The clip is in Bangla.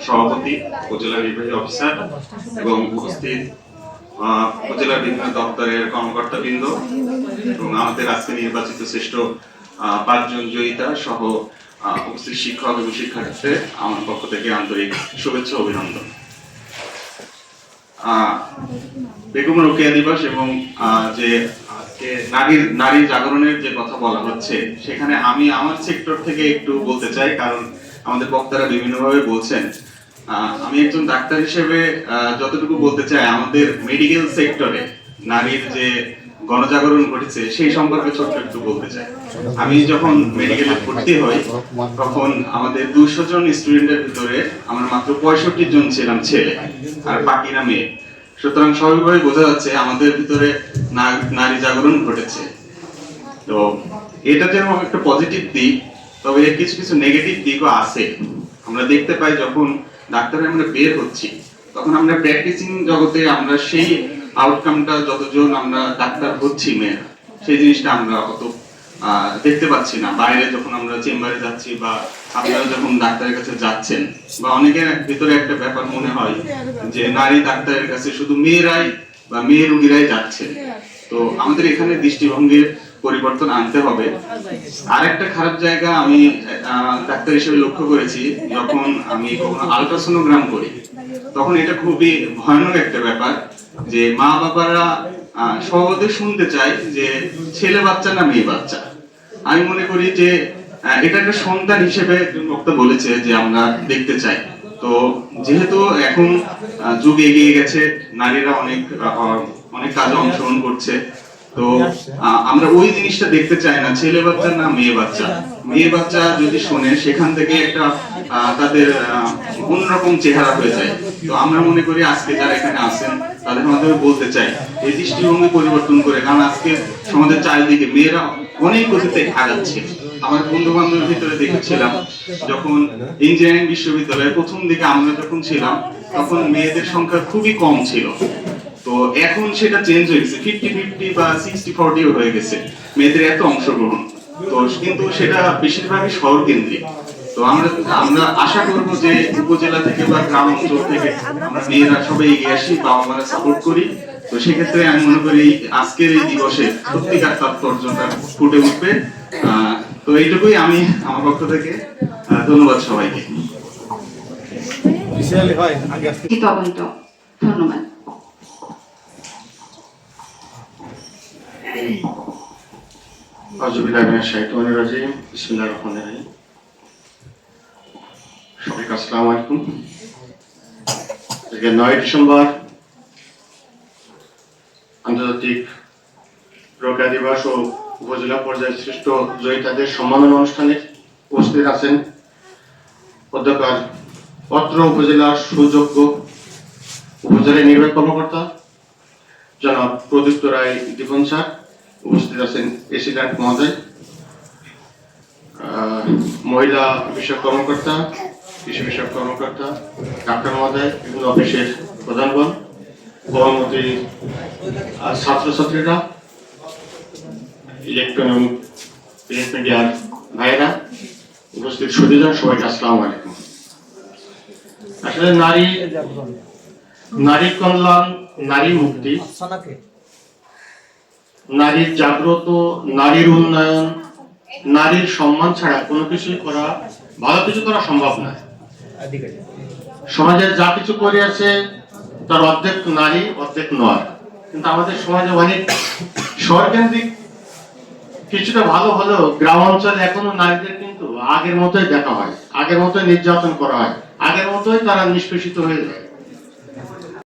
সভাপতি উপজেলা নির্বাহী অফিসার এবং উপস্থিত আহ, উপজেলার বিভিন্ন দপ্তরের কর্মকর্তাবৃন্দ এবং আমাদের আজকে নির্বাচিত শ্রেষ্ঠ পাঁচজন জয়িতা সহ উপস্থিত শিক্ষক এবং শিক্ষার্থীদের আমার পক্ষ থেকে আন্তরিক শুভেচ্ছা অভিনন্দন। বেগম রোকেয়া দিবস এবং যে নারীর নারী জাগরণের যে কথা বলা হচ্ছে সেখানে আমি আমার সেক্টর থেকে একটু বলতে চাই কারণ আমাদের বক্তারা বিভিন্নভাবে বলছেন আমি একজন ডাক্তার হিসেবে যতটুকু বলতে চাই, আমাদের মেডিকেল সেক্টরে নারীর যে গণজাগরণ ঘটেছে, সেই সম্পর্কে ছোট্ট একটু বলতে চাই। আমি যখন মেডিকেলে ভর্তি হই, তখন আমাদের দুশো জন স্টুডেন্টের ভিতরে আমরা মাত্র পঁয়ষট্টি জন ছিলাম ছেলে আর বাকিরা মেয়ে। সুতরাং স্বাভাবিকভাবে বোঝা যাচ্ছে আমাদের ভিতরে নারী জাগরণ ঘটেছে। তো এটা যেমন একটা পজিটিভ দিক তবে এর কিছু কিছু নেগেটিভ দিকও আছে। আমরা দেখতে পাই যখন ডাক্তারে আমরা বের হচ্ছি, তখন আমরা প্র্যাকটিসিং জগতে আমরা সেই আউটকামটা যতজন আমরা ডাক্তার হচ্ছি মেয়েরা সেই জিনিসটা আমরা অত দেখতে পাচ্ছি না। বাইরে যখন আমরা চেম্বারে যাচ্ছি বা আপনারা যখন ডাক্তারের কাছে যাচ্ছেন, বা অনেকের ভিতরে একটা ব্যাপার মনে হয় যে নারী ডাক্তারের কাছে শুধু মেয়েরাই বা মেয়ে রোগীরাই যাচ্ছে। তো আমাদের এখানে দৃষ্টিভঙ্গির পরিবর্তন আনতে হবে। আরেকটা খারাপ জায়গা আমি ডাক্তার হিসেবে লক্ষ্য করেছি যখন আমি কখনো আলট্রাসোনোগ্রাম করি তখন এটা খুবই ভয়ানক একটা ব্যাপার যে মা বাবারা সহজে শুনতে চায় যে ছেলে বাচ্চা না মেয়ে বাচ্চা। আমি মনে করি যে এটা একটা সন্তান হিসেবে বক্তা বলেছে যে আমরা দেখতে চাই। তো যেহেতু এখন যুগ এগিয়ে গেছে, নারীরা অনেক অনেক কাজে অংশগ্রহণ করছে, তো আমরা ওই জিনিসটা দেখতে চাই না, ছেলে বাচ্চা না মেয়ে বাচ্চা? মেয়ে বাচ্চা যদি শোনে, সেখান থেকে একটা তাদের অন্যরকম চেহারা হয়ে যায়। তো আমরা মনে করি আজকে যারা এখানে আছেন, তাদের মাধ্যমে বলতে চাই, এই দৃষ্টিভঙ্গি পরিবর্তন করে, কারণ আজকে সমাজের চারিদিকে মেয়েরা অনেক গতিতে আগাচ্ছে। আমার বন্ধু বান্ধবের ভিতরে দেখেছিলাম, যখন ইঞ্জিনিয়ারিং বিশ্ববিদ্যালয়ে প্রথম দিকে আমরা যখন ছিলাম, তখন মেয়েদের সংখ্যা খুবই কম ছিল। তো এখন সেটা চেঞ্জ হয়ে গেছে ফিফটি ফিফটি বা সিক্সটি ফর্টিও হয়ে গেছে, মেয়েদের এত অংশগ্রহণ। তো কিন্তু সেটা বেশিরভাগই শহর কেন্দ্রিক তো আমরা আমরা আশা করব যে উপজেলা থেকে বা গ্রাম অঞ্চল থেকে আমরা মেয়েরা সবাই এগিয়ে আসি বাবা মারা সাপোর্ট করি। তো সেক্ষেত্রে আমি মনে করি আজকের এই দিবসে সত্যিকার তাৎপর্যটা ফুটে উঠবে। তো এইটুকুই আমি আমার পক্ষ থেকে ধন্যবাদ সবাইকে। ধন্যবাদ। সবাইকে আসসালামু আলাইকুম। আজকে নয় ডিসেম্বর আন্তর্জাতিক রোগা দিবস ও উপজেলা পর্যায়ে সৃষ্ট জয়িতাদের সম্মাননা অনুষ্ঠানে উপস্থিত আছেন অধ্যকার পত্র উপজেলার সুযোগ্য উপজেলা নির্বাহী কর্মকর্তা জনাব প্রদীপ্ত রায় দীপন স্যার উপস্থিত আছেন প্রেসিডেন্ট মহোদয় মহিলা বিষয়ক কর্মকর্তা কৃষি বিষয়ক কর্মকর্তা ডাক্তার মহোদয় বিভিন্ন অফিসের প্রধানগণ আহ, ছাত্রছাত্রীরা উপস্থিত সবাইকে আলাইকুম আসলে নারী নারী কল্যাণ নারী মুক্তি নারীর জাগ্রত নারীর উন্নয়ন নারীর সম্মান ছাড়া কোনো কিছুই করা ভালো কিছু করা সম্ভব নয়। এদিকে সমাজে যা কিছু করে আছে তার অর্ধেক নারী, অর্ধেক নয় কিন্তু আমাদের সমাজে অনেক শহরকেন্দ্রিক কিছুটা ভালো হলেও গ্রাম অঞ্চলে এখনও নারীদের কিন্তু আগের মতোই দেখা হয়। আগের মতোই নির্যাতন করা হয়। আগের মতোই তারা নিষ্পেষিত হয়ে যায়।